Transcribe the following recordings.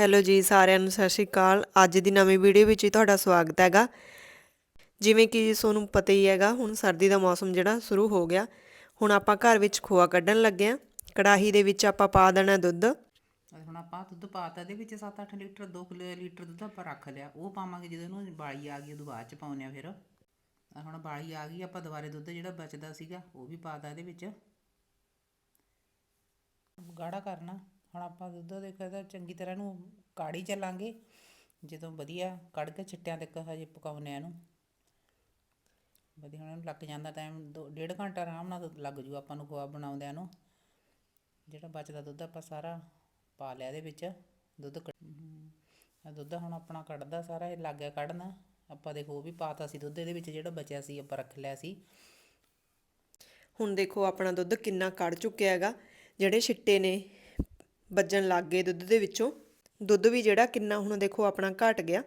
Hello ਜੀ, ਸਾਰਿਆਂ ਨੂੰ ਸਤਿ ਸ਼੍ਰੀ ਅਕਾਲ। ਅੱਜ ਦੀ ਨਵੀਂ ਵੀਡੀਓ ਵਿੱਚ ਹੀ ਤੁਹਾਡਾ ਸਵਾਗਤ ਹੈਗਾ। ਜਿਵੇਂ ਕਿ ਤੁਹਾਨੂੰ ਪਤਾ ਹੀ ਹੈਗਾ, ਹੁਣ ਸਰਦੀ ਦਾ ਮੌਸਮ ਜਿਹੜਾ ਸ਼ੁਰੂ ਹੋ ਗਿਆ। ਹੁਣ ਆਪਾਂ ਘਰ ਵਿੱਚ ਖੋਆ ਕੱਢਣ ਲੱਗੇ ਆ ਕੜਾਹੀ ਦੇ ਵਿੱਚ ਆਪਾਂ ਪਾ ਦੇਣਾ ਦੁੱਧ। ਅੱਜ ਹੁਣ ਆਪਾਂ ਦੁੱਧ ਪਾਤਾ, ਇਹਦੇ ਵਿੱਚ 7-8 ਲੀਟਰ 2 ਲੀਟਰ ਦੁੱਧ ਆਪਾਂ ਰੱਖ ਲਿਆ। ਉਹ ਪਾਵਾਂਗੇ ਜਦੋਂ ਇਹਨੂੰ ਬਾਲੀ ਆ ਗਈ ਉਦੋਂ ਬਾਅਦ ਚ ਪਾਉਂਦੇ ਆ ਫਿਰ। ਹੁਣ ਬਾਲੀ ਆ ਗਈ, ਆਪਾਂ ਦੁਬਾਰੇ ਦੁੱਧ ਜਿਹੜਾ ਬਚਦਾ ਸੀਗਾ, ਉਹ ਵੀ ਪਾਤਾ ਇਹਦੇ ਵਿੱਚ। ਗਾੜਾ ਕਰਨਾ। ਹੁਣ ਆਪਾਂ ਦੁੱਧ ਦੇ ਕਦਾ ਚੰਗੀ ਤਰ੍ਹਾਂ ਨੂੰ ਕਾੜੀ ਚੱਲਾਂਗੇ। ਜਦੋਂ ਵਧੀਆ ਕੱਢ ਕੇ ਛਿੱਟਿਆਂ ਤੱਕ ਹਜੇ ਪਕਾਉਨੇ ਆ ਇਹਨੂੰ। ਵਧੀਆ ਹੁਣ ਇਹਨੂੰ ਲੱਗ ਜਾਂਦਾ ਟਾਈਮ ਡੇਢ ਘੰਟਾ ਆਰਾਮ ਨਾਲ ਲੱਗ ਜੂ ਆਪਾਂ ਨੂੰ ਖੋਆ ਬਣਾਉਂਦਿਆਂ ਨੂੰ। ਜਿਹੜਾ ਬਚਦਾ ਦੁੱਧ ਆਪਾਂ ਸਾਰਾ ਪਾ ਲਿਆ ਇਹਦੇ ਵਿੱਚ, ਦੁੱਧ ਆ ਦੁੱਧ ਹੁਣ ਆਪਣਾ ਕੱਢਦਾ ਸਾਰਾ, ਇਹ ਲੱਗ ਗਿਆ ਕੱਢਣਾ। ਆਪਾਂ ਦੇਖੋ ਉਹ ਵੀ ਪਾਤਾ ਸੀ ਦੁੱਧ, ਇਹਦੇ ਵਿੱਚ ਜਿਹੜਾ ਬਚਿਆ ਸੀ ਆਪਾਂ ਰੱਖ ਲਿਆ ਸੀ। ਹੁਣ ਦੇਖੋ ਆਪਣਾ ਦੁੱਧ ਕਿੰਨਾ ਕੱਢ ਚੁੱਕਿਆ ਹੈਗਾ। ਜਿਹੜੇ ਛਿੱਟੇ ਨੇ ਵੱਜਣ ਲੱਗ ਗਏ ਦੁੱਧ ਦੇ ਵਿੱਚੋਂ। ਦੁੱਧ ਵੀ ਜਿਹੜਾ ਕਿੰਨਾ ਹੁਣ ਦੇਖੋ ਆਪਣਾ ਘਟ ਗਿਆ।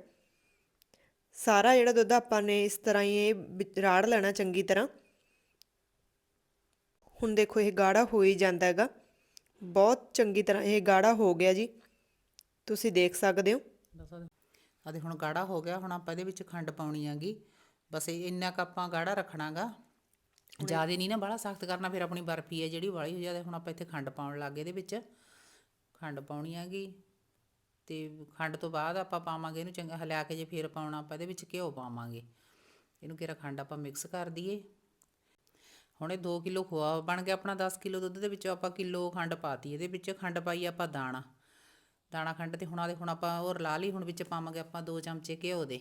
ਸਾਰਾ ਜਿਹੜਾ ਦੁੱਧ ਆਪਾਂ ਨੇ ਇਸ ਤਰ੍ਹਾਂ ਹੀ ਇਹ ਵਿੱਚ ਰਾੜ ਲੈਣਾ ਚੰਗੀ ਤਰ੍ਹਾਂ। ਹੁਣ ਦੇਖੋ ਇਹ ਗਾੜਾ ਹੋ ਹੀ ਜਾਂਦਾ ਹੈਗਾ। ਬਹੁਤ ਚੰਗੀ ਤਰ੍ਹਾਂ ਇਹ ਗਾੜਾ ਹੋ ਗਿਆ ਜੀ। ਤੁਸੀਂ ਦੇਖ ਸਕਦੇ ਹੋ। ਦੱਸੋ ਆਦੇ ਹੁਣ ਗਾੜਾ ਹੋ ਗਿਆ। ਹੁਣ ਆਪਾਂ ਇਹਦੇ ਵਿੱਚ ਖੰਡ ਪਾਉਣੀ ਹੈਗੀ। ਬਸ ਇਹ ਇੰਨਾ ਕੁ ਆਪਾਂ ਗਾੜਾ ਰੱਖਣਾਗਾ। ਜ਼ਿਆਦਾ ਨਹੀਂ ਨਾ ਬੜਾ ਸਖਤ ਕਰਨਾ। ਫਿਰ ਆਪਣੀ ਬਰਫੀ ਹੈ ਜਿਹੜੀ ਵਾਲੀ ਹੋ ਜਾਵੇ। ਹੁਣ ਆਪਾਂ ਇੱਥੇ ਖੰਡ ਪਾਉਣ ਲੱਗੇ ਇਹਦੇ ਵਿੱਚ। ਖੰਡ ਪਾਉਣੀ ਹੈਗੀ ਤੇ ਖੰਡ ਤੋਂ ਬਾਅਦ ਆਪਾਂ ਪਾਵਾਂਗੇ ਇਹਨੂੰ ਚੰਗਾ ਹਿਲਾ ਕੇ ਜੇ ਫਿਰ ਪਾਉਣਾ ਆਪਾਂ ਇਹਦੇ ਵਿੱਚ ਘਿਓ ਪਾਵਾਂਗੇ। ਇਹਨੂੰ ਕਿਹੜਾ ਖੰਡ ਆਪਾਂ ਮਿਕਸ ਕਰ ਦਈਏ। ਹੁਣ ਇਹ 2 ਕਿਲੋ ਖੋਆ ਬਣ ਗਿਆ ਆਪਣਾ 10 ਕਿਲੋ ਦੁੱਧ ਦੇ ਵਿੱਚ ਆਪਾਂ ਕਿਲੋ ਖੰਡ ਪਾਤੀ ਇਹਦੇ ਵਿੱਚ ਖੰਡ ਪਾਈ ਆਪਾਂ ਦਾਣਾ। ਦਾਣਾ ਖੰਡ ਤੇ ਹੁਣ ਆਦੇ ਹੁਣ ਆਪਾਂ ਉਹ ਰਲਾ ਲਈ ਹੁਣ ਵਿੱਚ ਪਾਵਾਂਗੇ ਆਪਾਂ 2 ਚਮਚੇ ਘਿਓ ਦੇ।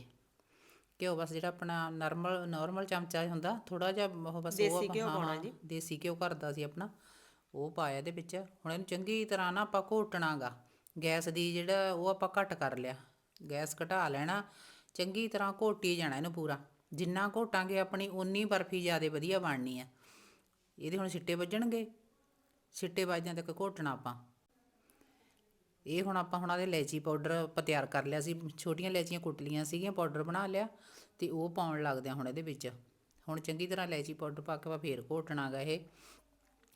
ਘਿਓ ਬਸ ਜਿਹੜਾ ਆਪਣਾ ਨਾਰਮਲ ਨਾਰਮਲ ਚਮਚਾ ਹੁੰਦਾ ਥੋੜਾ ਜਿਹਾ ਉਹ ਬਸ ਉਹ ਆਪਾਂ ਘਿਓ ਪਾਉਣਾ ਜੀ। ਦੇਸੀ ਘਿਓ ਕਰਦਾ ਸੀ ਆਪਣਾ। ਉਹ ਪਾਇਆ ਇਹਦੇ ਵਿੱਚ। ਹੁਣ ਇਹਨੂੰ ਚੰਗੀ ਤਰ੍ਹਾਂ ਨਾ ਆਪਾਂ ਘੋਟਣਾਗਾ। ਗੈਸ ਦੀ ਜਿਹੜਾ ਉਹ ਆਪਾਂ ਘੱਟ ਕਰ ਲਿਆ। ਗੈਸ ਘਟਾ ਲੈਣਾ। ਚੰਗੀ ਤਰ੍ਹਾਂ ਘੋਟੀ ਜਾਣਾ ਇਹਨੂੰ ਪੂਰਾ। ਜਿੰਨਾ ਘੋਟਾਂਗੇ ਆਪਣੀ ਉਨੀ ਬਰਫੀ ਜ਼ਿਆਦਾ ਵਧੀਆ ਬਣਨੀ ਆ। ਇਹਦੇ ਹੁਣ ਸਿੱਟੇ ਵੱਜਣਗੇ। ਸਿੱਟੇ ਵੱਜਣ ਤੱਕ ਘੋਟਣਾ ਆਪਾਂ। ਇਹ ਹੁਣ ਆਪਾਂ ਹੁਣ ਆਦੇ ਇਲਾਇਚੀ ਪਾਊਡਰ ਆਪਾਂ ਤਿਆਰ ਕਰ ਲਿਆ ਸੀ। ਛੋਟੀਆਂ ਇਲਾਇਚੀਆਂ ਕੁੱਟ ਲੀਆਂ ਸੀਗੀਆਂ, ਪਾਊਡਰ ਬਣਾ ਲਿਆ ਤੇ ਉਹ ਪਾਉਣ ਲੱਗਦੇ ਹੁਣ ਇਹਦੇ ਵਿੱਚ। ਹੁਣ ਚੰਗੀ ਤਰ੍ਹਾਂ ਇਲਾਇਚੀ ਪਾਊਡਰ ਪਾ ਕੇ ਆਪਾਂ ਫੇਰ ਘੋਟਣਾਗਾ ਇਹ।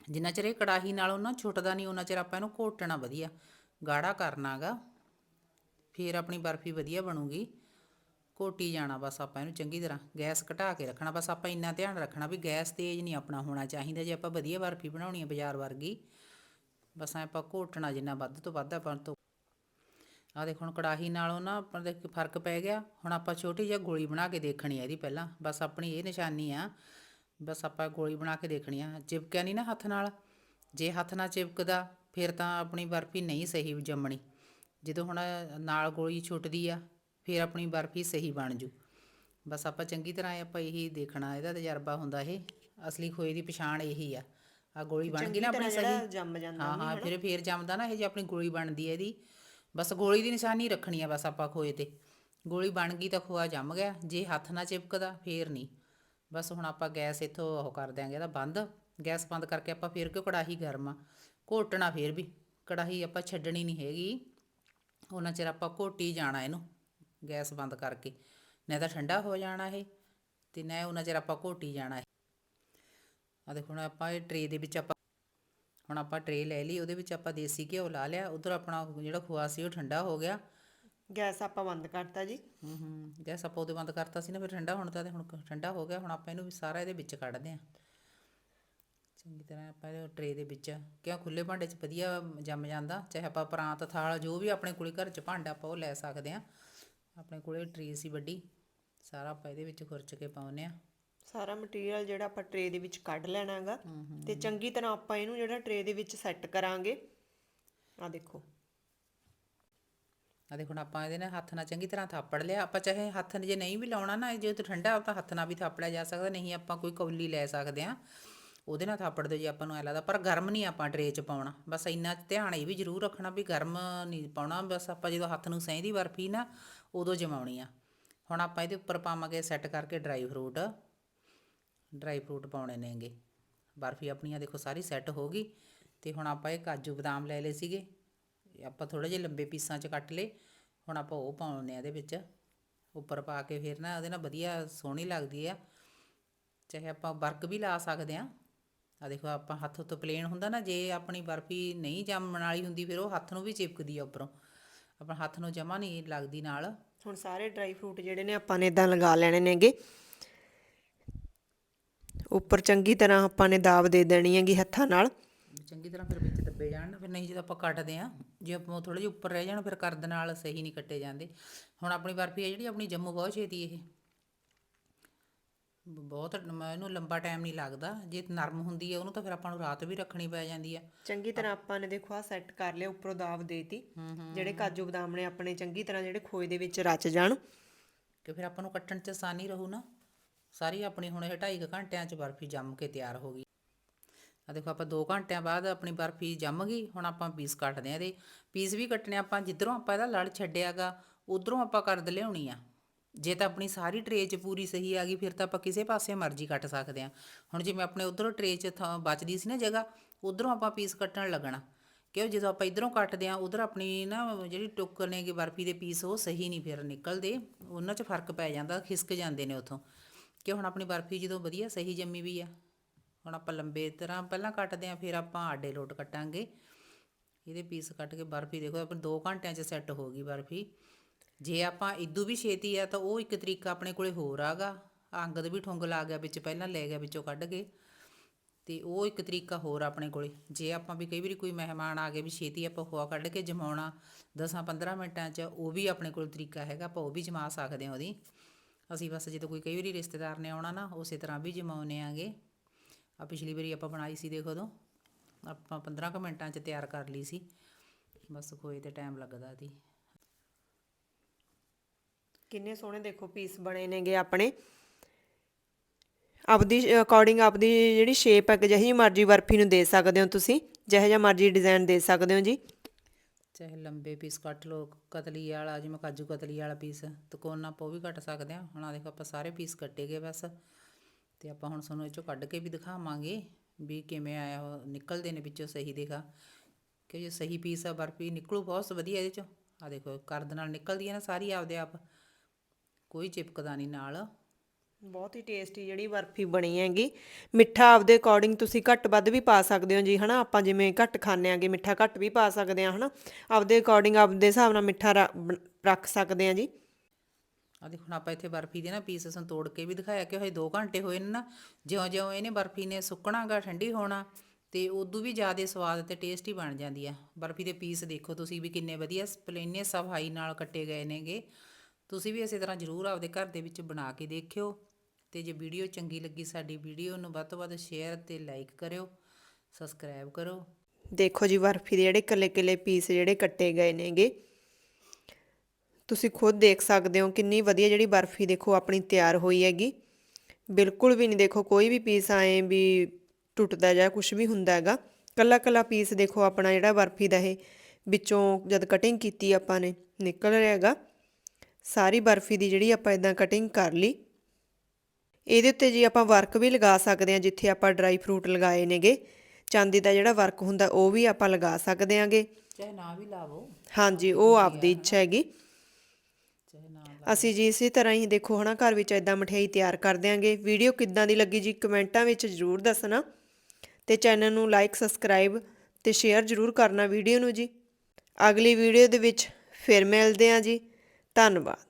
ਜਿੰਨਾ ਚਿਰ ਇਹ ਕੜਾਹੀ ਨਾਲੋਂ ਨਾ ਛੁੱਟਦਾ ਨਹੀਂ ਉਹਨਾਂ ਚਿਰ ਆਪਾਂ ਇਹਨੂੰ ਘੋਟਣਾ ਵਧੀਆ। ਗਾੜਾ ਕਰਨਾਗਾ ਫਿਰ ਆਪਣੀ ਬਰਫੀ ਵਧੀਆ ਬਣੂਗੀ। ਘੋਟੀ ਜਾਣਾ ਬਸ ਆਪਾਂ ਇਹਨੂੰ ਚੰਗੀ ਤਰ੍ਹਾਂ। ਗੈਸ ਘਟਾ ਕੇ ਰੱਖਣਾ। ਬਸ ਆਪਾਂ ਇੰਨਾ ਧਿਆਨ ਰੱਖਣਾ ਵੀ ਗੈਸ ਤੇਜ਼ ਨਹੀਂ ਆਪਣਾ ਹੋਣਾ ਚਾਹੀਦਾ। ਜੇ ਆਪਾਂ ਵਧੀਆ ਬਰਫੀ ਬਣਾਉਣੀ ਹੈ ਬਾਜ਼ਾਰ ਵਰਗੀ, ਬਸ ਐਂ ਆਪਾਂ ਘੋਟਣਾ ਜਿੰਨਾ ਵੱਧ ਤੋਂ ਵੱਧ ਆਪਾਂ ਤੋਂ। ਆ ਦੇਖੋ, ਹੁਣ ਕੜਾਹੀ ਨਾਲੋਂ ਨਾ ਆਪਾਂ ਦੇ ਫ਼ਰਕ ਪੈ ਗਿਆ। ਹੁਣ ਆਪਾਂ ਛੋਟੀ ਜਿਹੀ ਗੋਲੀ ਬਣਾ ਕੇ ਦੇਖਣੀ ਹੈ ਇਹਦੀ ਪਹਿਲਾਂ। ਬਸ ਆਪਣੀ ਇਹ ਨਿਸ਼ਾਨੀ ਆ ਬਸ ਆਪਾਂ ਗੋਲੀ ਬਣਾ ਕੇ ਦੇਖਣੀ ਆ। ਚਿਪਕਿਆ ਨਹੀਂ ਨਾ ਹੱਥ ਨਾਲ। ਜੇ ਹੱਥ ਨਾਲ ਚਿਪਕਦਾ ਫਿਰ ਤਾਂ ਆਪਣੀ ਬਰਫੀ ਨਹੀਂ ਸਹੀ ਜੰਮਣੀ। ਜਦੋਂ ਹੁਣ ਨਾਲ ਗੋਲੀ ਛੁੱਟਦੀ ਆ ਫਿਰ ਆਪਣੀ ਬਰਫੀ ਸਹੀ ਬਣ ਜੂ। ਬਸ ਆਪਾਂ ਚੰਗੀ ਤਰ੍ਹਾਂ ਆਪਾਂ ਇਹੀ ਦੇਖਣਾ ਇਹਦਾ ਤਜਰਬਾ ਹੁੰਦਾ ਇਹ। ਅਸਲੀ ਖੋਏ ਦੀ ਪਛਾਣ ਇਹੀ ਆ। ਆ ਗੋਲੀ ਬਣ ਗਈ ਨਾ ਆਪਣੀ ਸਹੀ। ਜੰਮ ਜਾਂਦਾ ਹਾਂ ਹਾਂ ਫਿਰ ਫੇਰ ਜੰਮਦਾ ਨਾ ਇਹ ਜੇ ਆਪਣੀ ਗੋਲੀ ਬਣਦੀ ਹੈ ਇਹਦੀ। ਬਸ ਗੋਲੀ ਦੀ ਨਿਸ਼ਾਨੀ ਰੱਖਣੀ ਆ ਬਸ ਆਪਾਂ ਖੋਏ ਤੇ। ਗੋਲੀ ਬਣ ਗਈ ਤਾਂ ਖੋਆ ਜੰਮ ਗਿਆ। ਜੇ ਹੱਥ ਨਾਲ ਚਿਪਕਦਾ ਫੇਰ ਨਹੀਂ। ਬਸ ਹੁਣ ਆਪਾਂ ਗੈਸ ਇੱਥੋਂ ਉਹ ਕਰ ਦਿਆਂਗੇ, ਇਹਦਾ ਬੰਦ। ਗੈਸ ਬੰਦ ਕਰਕੇ ਆਪਾਂ ਫਿਰ ਕਿਉਂ ਕੜਾਹੀ ਗਰਮ ਆ? ਘੋਟਣਾ ਫਿਰ ਵੀ। ਕੜਾਹੀ ਆਪਾਂ ਛੱਡਣੀ ਨਹੀਂ ਹੈਗੀ। ਉਹਨਾਂ ਚਿਰ ਆਪਾਂ ਘੋਟੀ ਜਾਣਾ ਇਹਨੂੰ, ਗੈਸ ਬੰਦ ਕਰਕੇ। ਨਾ ਤਾਂ ਠੰਡਾ ਹੋ ਜਾਣਾ ਇਹ, ਤੇ ਨਾ ਉਹਨਾਂ ਚਿਰ ਆਪਾਂ ਘੋਟੀ ਜਾਣਾ ਇਹ। ਆ ਦੇਖੋ ਹੁਣ ਆਪਾਂ ਇਹ ਟਰੇ ਦੇ ਵਿੱਚ ਆਪਾਂ, ਹੁਣ ਆਪਾਂ ਟਰੇ ਲੈ ਲਈ, ਉਹਦੇ ਵਿੱਚ ਆਪਾਂ ਦੇਸੀ ਘਿਓ ਲਾ ਲਿਆ। ਉਧਰ ਆਪਣਾ ਜਿਹੜਾ ਖੋਆ ਸੀ ਉਹ ਠੰਡਾ ਹੋ ਗਿਆ। ਗੈਸ ਆਪਾਂ ਬੰਦ ਕਰਤਾ ਜੀ। ਹੂੰ ਹੂੰ ਗੈਸ ਆਪਾਂ ਉਹਦੇ ਬੰਦ ਕਰਤਾ ਸੀ ਨਾ ਫਿਰ ਠੰਡਾ ਹੋਣ ਤਾਂ ਤੇ ਹੁਣ ਠੰਡਾ ਹੋ ਗਿਆ ਹੁਣ ਆਪਾਂ ਇਹਨੂੰ ਵੀ ਸਾਰਾ ਇਹਦੇ ਵਿੱਚ ਕੱਢਦੇ ਆਂ ਚੰਗੀ ਤਰ੍ਹਾਂ ਆਪਾਂ ਇਹ ਟਰੇ ਦੇ ਵਿੱਚ ਕਿਉਂ ਖੁੱਲੇ ਭਾਂਡੇ 'ਚ ਵਧੀਆ ਜੰਮ ਜਾਂਦਾ ਚਾਹੇ ਆਪਾਂ ਪਰਾਤ ਥਾਲ ਜੋ ਵੀ ਆਪਣੇ ਕੋਲੇ ਘਰ 'ਚ ਭਾਂਡਾ ਆਪਾਂ ਉਹ ਲੈ ਸਕਦੇ ਆਂ ਆਪਣੇ ਕੋਲੇ ਟਰੇ ਸੀ ਵੱਡੀ ਸਾਰਾ ਆਪਾਂ ਇਹਦੇ ਵਿੱਚ ਖੁਰਚ ਕੇ ਪਾਉਨੇ ਆ ਸਾਰਾ ਮਟੀਰੀਅਲ ਜਿਹੜਾ ਆਪਾਂ ਟਰੇ ਦੇ ਵਿੱਚ ਕੱਢ ਲੈਣਾਗਾ ਤੇ ਚੰਗੀ ਤਰ੍ਹਾਂ ਆਪਾਂ ਇਹਨੂੰ ਜਿਹੜਾ ਟਰੇ ਦੇ ਵਿੱਚ ਸੈੱਟ ਕਰਾਂਗੇ। ਆ ਦੇਖੋ। ਆ ਦੇਖੋ ਹੁਣ ਆਪਾਂ ਇਹਦੇ ਨਾਲ ਹੱਥ ਨਾਲ ਚੰਗੀ ਤਰ੍ਹਾਂ ਥਾਪੜ ਲਿਆ, ਆਪਾਂ ਚਾਹੇ ਹੱਥ ਨਾਲ ਜੇ ਨਹੀਂ ਵੀ ਲਾਉਣਾ ਨਾ ਜੇ ਤੇ ਠੰਡਾ ਆ ਤਾਂ ਹੱਥ ਨਾਲ ਵੀ ਥਾਪੜਿਆ ਜਾ ਸਕਦਾ, ਨਹੀਂ ਆਪਾਂ ਕੋਈ ਕੌਲੀ ਲੈ ਸਕਦੇ ਆ ਉਹਦੇ ਨਾਲ ਥਾਪੜ ਦਿਓ ਜੇ, ਆਪਾਂ ਨੂੰ ਐ ਲੱਗਦਾ, ਪਰ ਗਰਮ ਨਹੀਂ ਆਪਾਂ ਟਰੇ 'ਚ ਪਾਉਣਾ। ਬਸ ਇੰਨਾ ਧਿਆਨ ਇਹ ਵੀ ਜ਼ਰੂਰ ਰੱਖਣਾ ਵੀ ਗਰਮ ਨਹੀਂ ਪਾਉਣਾ, ਬਸ ਆਪਾਂ ਜਦੋਂ ਹੱਥ ਨੂੰ ਸਹਿੰਦੀ ਬਰਫੀ ਨਾ, ਉਦੋਂ ਜਮਾਉਣੀ ਆ। ਹੁਣ ਆਪਾਂ ਇਹਦੇ ਉੱਪਰ ਪਾਵਾਂਗੇ ਸੈੱਟ ਕਰਕੇ ਡਰਾਈ ਫਰੂਟ ਡਰਾਈ ਫਰੂਟ ਪਾਉਣੇ ਨੇਗੇ। ਬਰਫੀ ਆਪਣੀਆਂ ਦੇਖੋ ਸਾਰੀ ਸੈੱਟ ਹੋ ਗਈ। ਤੇ ਹੁਣ ਆਪਾਂ ਇਹ ਕਾਜੂ ਬਦਾਮ ਲੈ ਲਏ ਸੀਗੇ। ਆਪਾਂ ਥੋੜੇ ਜਿਹੇ ਲੰਬੇ ਪੀਸਾਂ 'ਚ ਕੱਟ ਲਏ ਹੁਣ ਆਪਾਂ ਉਹ ਪਾਉਣੇ ਆ ਇਹਦੇ ਵਿੱਚ ਉੱਪਰ ਪਾ ਕੇ ਫਿਰ ਨਾ ਉਹਦੇ ਨਾਲ ਵਧੀਆ ਸੋਹਣੀ ਲੱਗਦੀ ਆ ਚਾਹੇ ਆਪਾਂ ਵਰਕ ਵੀ ਲਾ ਸਕਦੇ ਆ ਆ ਦੇਖੋ ਆਪਾਂ ਹੱਥ ਉੱਤੇ ਪਲੇਨ ਹੁੰਦਾ ਨਾ ਜੇ ਆਪਣੀ ਬਰਫੀ ਨਹੀਂ ਜੰਮਣ ਵਾਲੀ ਹੁੰਦੀ ਫਿਰ ਉਹ ਹੱਥ ਨੂੰ ਵੀ ਚਿਪਕਦੀ ਆ ਉੱਪਰੋਂ। ਆਪਣਾ ਹੱਥ ਨੂੰ ਜਮਾ ਨਹੀਂ ਲੱਗਦੀ ਨਾਲ। ਹੁਣ ਸਾਰੇ ਡਰਾਈ ਫਰੂਟ ਜਿਹੜੇ ਨੇ ਆਪਾਂ ਨੇ ਇਦਾਂ ਲਗਾ ਲੈਣੇ ਨੇਗੇ ਉੱਪਰ ਚੰਗੀ ਤਰ੍ਹਾਂ ਆਪਾਂ ਨੇ ਦਾਬ ਦੇ ਦੇਣੀ ਹੈਗੀ ਹੱਥਾਂ ਨਾਲ। ਚੰਗੀ ਤਰ੍ਹਾਂ ਫਿਰ ਵਿੱਚ ਦੱਬੇ ਜਾਣ ਨਾ, ਫਿਰ ਨਹੀਂ ਜਦੋਂ ਆਪਾਂ ਕੱਟਦੇ ਆ ਜੇ ਆਪਾਂ ਥੋੜੇ ਜਿਹਾ ਉੱਪਰ ਰਹਿ ਜਾਣ ਫਿਰ ਕਰਦ ਨਾਲ ਸਹੀ ਨਹੀਂ ਕੱਟੇ ਜਾਂਦੇ। ਹੁਣ ਆਪਣੀ ਬਰਫੀ ਹੈ ਜਿਹੜੀ ਆਪਣੀ ਜੰਮੂ ਬਹੁਤ ਛੇਤੀ ਇਹ। ਬਹੁਤ ਇਹਨੂੰ ਲੰਬਾ ਟਾਈਮ ਨਹੀਂ ਲੱਗਦਾ। ਜੇ ਨਰਮ ਹੁੰਦੀ ਹੈ ਉਹਨੂੰ ਤਾਂ ਫਿਰ ਆਪਾਂ ਨੂੰ ਰਾਤ ਵੀ ਰੱਖਣੀ ਪੈ ਜਾਂਦੀ ਆ। ਚੰਗੀ ਤਰ੍ਹਾਂ ਆਪਾਂ ਨੇ ਦੇਖੋ ਆ ਸੈੱਟ ਕਰ ਲਿਆ ਉੱਪਰੋਂ ਦਾਬ ਦੇਤੀ। ਜਿਹੜੇ ਕਾਜੂ ਬਦਾਮ ਨੇ ਆਪਣੇ ਚੰਗੀ ਤਰ੍ਹਾਂ ਜਿਹੜੇ ਖੋਏ ਦੇ ਵਿੱਚ ਰਚ ਜਾਣ। ਕਿ ਫਿਰ ਆਪਾਂ ਨੂੰ ਕੱਟਣ 'ਚ ਆਸਾਨੀ ਰਹੂ ਨਾ। ਸਾਰੀ ਆਪਣੀ ਹੁਣ ਇਹ ਢਾਈ ਕੁ ਘੰਟਿਆਂ 'ਚ ਬਰਫੀ ਜੰਮ ਕੇ ਤਿਆਰ ਹੋ ਗਈ। ਆ ਦੇਖੋ ਆਪਾਂ 2 ਘੰਟਿਆਂ ਬਾਅਦ ਆਪਣੀ ਬਰਫੀ ਜੰਮ ਗਈ, ਹੁਣ ਆਪਾਂ ਪੀਸ ਕੱਟਦੇ ਆ ਇਹਦੇ। ਪੀਸ ਵੀ ਕੱਟਣੇ ਆਪਾਂ ਜਿੱਧਰੋਂ ਆਪਾਂ ਇਹਦਾ ਲੜ ਛੱਡਿਆਗਾ, ਉਧਰੋਂ ਆਪਾਂ ਕਰਦ ਲਿਆਉਣੀ ਆ। ਜੇ ਤਾਂ ਆਪਣੀ ਸਾਰੀ ਟਰੇ 'ਚ ਪੂਰੀ ਸਹੀ ਆ ਗਈ, ਫਿਰ ਤਾਂ ਆਪਾਂ ਕਿਸੇ ਪਾਸੇ ਮਰਜ਼ੀ ਕੱਟ ਸਕਦੇ ਆ ਹੁਣ ਜਿਵੇਂ ਆਪਣੇ ਉਧਰੋਂ ਟਰੇ 'ਚ ਥਾਂ ਬਚਦੀ ਸੀ ਨਾ ਜਗ੍ਹਾ, ਉਧਰੋਂ ਆਪਾਂ ਪੀਸ ਕੱਟਣ ਲੱਗਣਾ। ਕਿਉਂ ਜਦੋਂ ਆਪਾਂ ਇਧਰੋਂ ਕੱਟਦੇ ਆ ਉਧਰ ਆਪਣੀ ਨਾ ਜਿਹੜੀ ਟੁੱਕ ਨੇਗੇ ਬਰਫੀ ਦੇ ਪੀਸ ਉਹ ਸਹੀ ਨਹੀਂ ਫਿਰ ਨਿਕਲਦੇ, ਉਹਨਾਂ 'ਚ ਫ਼ਰਕ ਪੈ ਜਾਂਦਾ, ਖਿਸਕ ਜਾਂਦੇ ਨੇ ਉਥੋਂ। ਕਿ ਹੁਣ ਆਪਣੀ ਬਰਫੀ ਜਦੋਂ ਵਧੀਆ ਸਹੀ ਜੰਮੀ ਵੀ ਆ। ਹੁਣ ਆਪਾਂ ਲੰਬੇ ਤਰ੍ਹਾਂ ਪਹਿਲਾਂ ਕੱਟਦੇ ਆ ਫਿਰ ਆਪਾਂ ਆਡੇ ਲੋਟ ਕੱਟਾਂਗੇ। ਇਹਦੇ ਪੀਸ ਕੱਟ ਕੇ ਬਰਫੀ ਦੇਖੋ, ਆਪਾਂ 2 ਘੰਟਿਆਂ 'ਚ ਸੈੱਟ ਹੋ ਗਈ ਬਰਫੀ। ਜੇ ਆਪਾਂ ਇਦੋਂ ਵੀ ਛੇਤੀ ਆ, ਤਾਂ ਉਹ ਇੱਕ ਤਰੀਕਾ ਆਪਣੇ ਕੋਲੇ ਹੋਰ ਆਗਾ। ਅੰਗਦ ਵੀ ਠੁੰਗ ਲਾ ਗਿਆ ਵਿੱਚ, ਪਹਿਲਾਂ ਲੈ ਗਿਆ ਵਿੱਚੋਂ ਕੱਢ ਕੇ। ਤੇ ਉਹ ਇੱਕ ਤਰੀਕਾ ਹੋਰ ਆਪਣੇ ਕੋਲੇ। ਜੇ ਆਪਾਂ ਵੀ ਕਈ ਵਾਰੀ ਕੋਈ ਮਹਿਮਾਨ ਆ ਗਏ ਵੀ ਛੇਤੀ ਆਪਾਂ ਖੋਆ ਕੱਢ ਕੇ ਜਮਾਉਣਾ 10-15 ਮਿੰਟਾਂ 'ਚ, ਉਹ ਵੀ ਆਪਣੇ ਕੋਲ ਤਰੀਕਾ ਹੈਗਾ, ਆਪਾਂ ਉਹ ਵੀ ਜਮਾ ਸਕਦੇ ਹਾਂ ਉਹਦੀ। ਅਸੀਂ ਬਸ ਜਦੋਂ ਕੋਈ ਕਈ ਵਾਰੀ ਰਿਸ਼ਤੇਦਾਰ ਨੇ ਆਉਣਾ ਨਾ, ਉਸੇ ਤਰ੍ਹਾਂ ਵੀ ਜਮਾਉਨੇ ਆਂਗੇ। ਆ ਪਿਛਲੀ ਵਾਰੀ ਆਪਾਂ ਬਣਾਈ ਸੀ ਦੇਖੋ ਉਦੋਂ। ਆਪਾਂ 15 ਕੁ ਮਿੰਟਾਂ 'ਚ ਤਿਆਰ ਕਰ ਲਈ ਸੀ। ਬਸ ਖੋਏ ਤੇ ਟਾਈਮ ਲੱਗਦਾ ਸੀ। ਕਿੰਨੇ ਸੋਹਣੇ ਦੇਖੋ ਪੀਸ ਬਣੇ ਨੇਗੇ ਆਪਣੇ। ਆਪਦੀ ਅਕੋਰਡਿੰਗ ਆਪਦੀ ਜਿਹੜੀ ਸ਼ੇਪ ਹੈ ਜਿਹੀ ਮਰਜ਼ੀ ਬਰਫੀ ਨੂੰ ਦੇ ਸਕਦੇ ਹੋ ਤੁਸੀਂ। ਜਿਹੋ ਜਿਹਾ ਮਰਜ਼ੀ ਡਿਜ਼ਾਈਨ ਦੇ ਸਕਦੇ ਹੋ ਜੀ। ਚਾਹੇ ਲੰਬੇ ਪੀਸ ਕੱਟ ਲਓ ਕਤਲੀ ਵਾਲਾ ਜਿਵੇਂ ਕਾਜੂ ਕਤਲੀ ਵਾਲਾ ਪੀਸ ਤਕੋਨਾ ਉਹ ਵੀ ਕੱਟ ਸਕਦੇ ਹਾਂ। ਹੁਣ ਆ ਦੇਖੋ ਆਪਾਂ ਸਾਰੇ ਪੀਸ ਕੱਟੇ ਗਏ ਬਸ। ਤੇ ਆਪਾਂ ਹੁਣ ਤੁਹਾਨੂੰ ਇਹ ਚੋਂ ਕੱਢ ਕੇ ਵੀ ਦਿਖਾਵਾਂਗੇ ਵੀ ਕਿਵੇਂ ਆਇਆ ਉਹ, ਨਿਕਲਦੇ ਨੇ ਵਿੱਚੋਂ ਸਹੀ ਦੇਖਾ ਕਿ ਜੇ ਸਹੀ ਪੀਸ ਆ, ਬਰਫੀ ਨਿਕਲੂ ਬਹੁਤ ਵਧੀਆ ਇਹਦੇ ਚੋਂ। ਆ ਦੇਖੋ, ਕਰਦ ਨਾਲ ਨਿਕਲਦੀ ਹੈ ਨਾ ਸਾਰੀ ਆਪਦੇ ਆਪ। ਕੋਈ ਚਿਪਕਦਾ ਨਹੀਂ ਨਾਲ। ਬਹੁਤ ਹੀ ਟੇਸਟੀ ਜਿਹੜੀ ਬਰਫੀ ਬਣੀ ਹੈਗੀ। ਮਿੱਠਾ ਆਪਦੇ ਅਕੋਰਡਿੰਗ ਤੁਸੀਂ ਘੱਟ ਵੱਧ ਵੀ ਪਾ ਸਕਦੇ ਹੋ ਜੀ, ਹਨਾ? ਆਪਾਂ ਜਿਵੇਂ ਘੱਟ ਖਾਂਦੇ ਆਂਗੇ, ਮਿੱਠਾ ਘੱਟ ਵੀ ਪਾ ਸਕਦੇ ਆ, ਹਨਾ? ਆਪਦੇ ਅਕੋਰਡਿੰਗ ਆਪਦੇ ਹਿਸਾਬ ਨਾਲ ਮਿੱਠਾ ਰੱਖ ਸਕਦੇ ਆ ਜੀ। ਆ ਦੇਖੋ, ਹੁਣ ਆਪਾਂ ਇੱਥੇ ਬਰਫੀ ਦੇ ਨਾ ਪੀਸ ਸਾਨੂੰ ਤੋੜ ਕੇ ਵੀ ਦਿਖਾਇਆ ਕਿ ਹਜੇ 2 ਘੰਟੇ ਹੋਏ ਨੇ ਨਾ। ਜਿਉਂ-ਜਿਉਂ ਇਹਨੇ ਬਰਫੀ ਨੇ ਸੁੱਕਣਾਗਾ, ਠੰਡੀ ਹੋਣਾ, ਤੇ ਉਦੋਂ ਵੀ ਜ਼ਿਆਦਾ ਸਵਾਦ ਤੇ ਟੇਸਟੀ ਬਣ ਜਾਂਦੀ ਆ। ਬਰਫੀ ਦੇ ਪੀਸ ਦੇਖੋ ਤੁਸੀਂ ਵੀ ਕਿੰਨੇ ਵਧੀਆ ਪਲੇਨੇ ਸਫ਼ਾਈ ਨਾਲ ਕੱਟੇ ਗਏ ਨੇਗੇ। ਤੁਸੀਂ ਵੀ ਇਸੇ ਤਰ੍ਹਾਂ ਜ਼ਰੂਰ ਆਪਦੇ ਘਰ ਦੇ ਵਿੱਚ ਬਣਾ ਕੇ ਦੇਖਿਓ, ਤੇ ਜੇ ਵੀਡੀਓ ਚੰਗੀ ਲੱਗੀ ਸਾਡੀ ਵੀਡੀਓ ਨੂੰ ਵੱਧ ਤੋਂ ਵੱਧ ਸ਼ੇਅਰ ਤੇ ਲਾਈਕ ਕਰਿਓ, ਸਬਸਕ੍ਰਾਈਬ ਕਰੋ। ਦੇਖੋ ਜੀ, ਬਰਫੀ ਦੇ ਜਿਹੜੇ ਕੱਲੇ ਕੱਲੇ ਪੀਸ ਜਿਹੜੇ ਕੱਟੇ ਗਏ ਨੇਗੇ। ਤੁਸੀਂ ਖੁਦ ਦੇਖ ਸਕਦੇ ਹੋ ਕਿੰਨੀ ਵਧੀਆ ਜਿਹੜੀ ਬਰਫੀ ਦੇਖੋ ਆਪਣੀ ਤਿਆਰ ਹੋਈ ਹੈਗੀ। ਬਿਲਕੁਲ ਵੀ ਨਹੀਂ ਦੇਖੋ ਕੋਈ ਵੀ ਪੀਸ ਆਏ ਵੀ ਟੁੱਟਦਾ ਜਾਂ ਕੁਝ ਵੀ ਹੁੰਦਾ ਹੈਗਾ। ਕੱਲਾ ਕੱਲਾ ਪੀਸ ਦੇਖੋ ਆਪਣਾ ਜਿਹੜਾ ਬਰਫੀ ਦਾ ਇਹ ਵਿੱਚੋਂ ਜਦ ਕਟਿੰਗ ਕੀਤੀ ਆਪਾਂ ਨੇ ਨਿਕਲ ਰਿਹਾ ਹੈਗਾ। ਸਾਰੀ ਬਰਫੀ ਦੀ ਜਿਹੜੀ ਆਪਾਂ ਇਦਾਂ ਕਟਿੰਗ ਕਰ ਲਈ। ਇਹਦੇ ਉੱਤੇ ਜੀ ਆਪਾਂ ਵਰਕ ਵੀ ਲਗਾ ਸਕਦੇ ਹਾਂ ਜਿੱਥੇ ਆਪਾਂ ਡਰਾਈ ਫਰੂਟ ਲਗਾਏ ਨੇਗੇ। ਚਾਂਦੀ ਦਾ ਜਿਹੜਾ ਵਰਕ ਹੁੰਦਾ ਉਹ ਵੀ ਆਪਾਂ ਲਗਾ ਸਕਦੇ ਆਂਗੇ ਚਾਹੇ ਨਾ ਵੀ ਲਾਵੋ। ਹਾਂਜੀ ਉਹ ਆਪਦੀ ਇੱਛਾ ਹੈਗੀ। ਅਸੀਂ ਜੀ ਇਸੇ ਤਰ੍ਹਾਂ ਹੀ ਦੇਖੋ ਹਨਾ, ਘਰ ਵਿੱਚ ਇਦਾਂ ਮਠਿਆਈ ਤਿਆਰ ਕਰ ਦਿਆਂਗੇ। ਵੀਡੀਓ ਕਿੱਦਾਂ ਦੀ ਲੱਗੀ ਜੀ, ਕਮੈਂਟਾਂ ਵਿੱਚ ਜ਼ਰੂਰ ਦੱਸਣਾ। ਤੇ ਚੈਨਲ ਨੂੰ ਲਾਈਕ ਸਬਸਕ੍ਰਾਈਬ ਤੇ ਸ਼ੇਅਰ ਜ਼ਰੂਰ ਕਰਨਾ ਵੀਡੀਓ ਨੂੰ ਜੀ। ਅਗਲੀ ਵੀਡੀਓ ਦੇ ਵਿੱਚ ਫਿਰ ਮਿਲਦੇ ਹਾਂ ਜੀ। ਧੰਨਵਾਦ।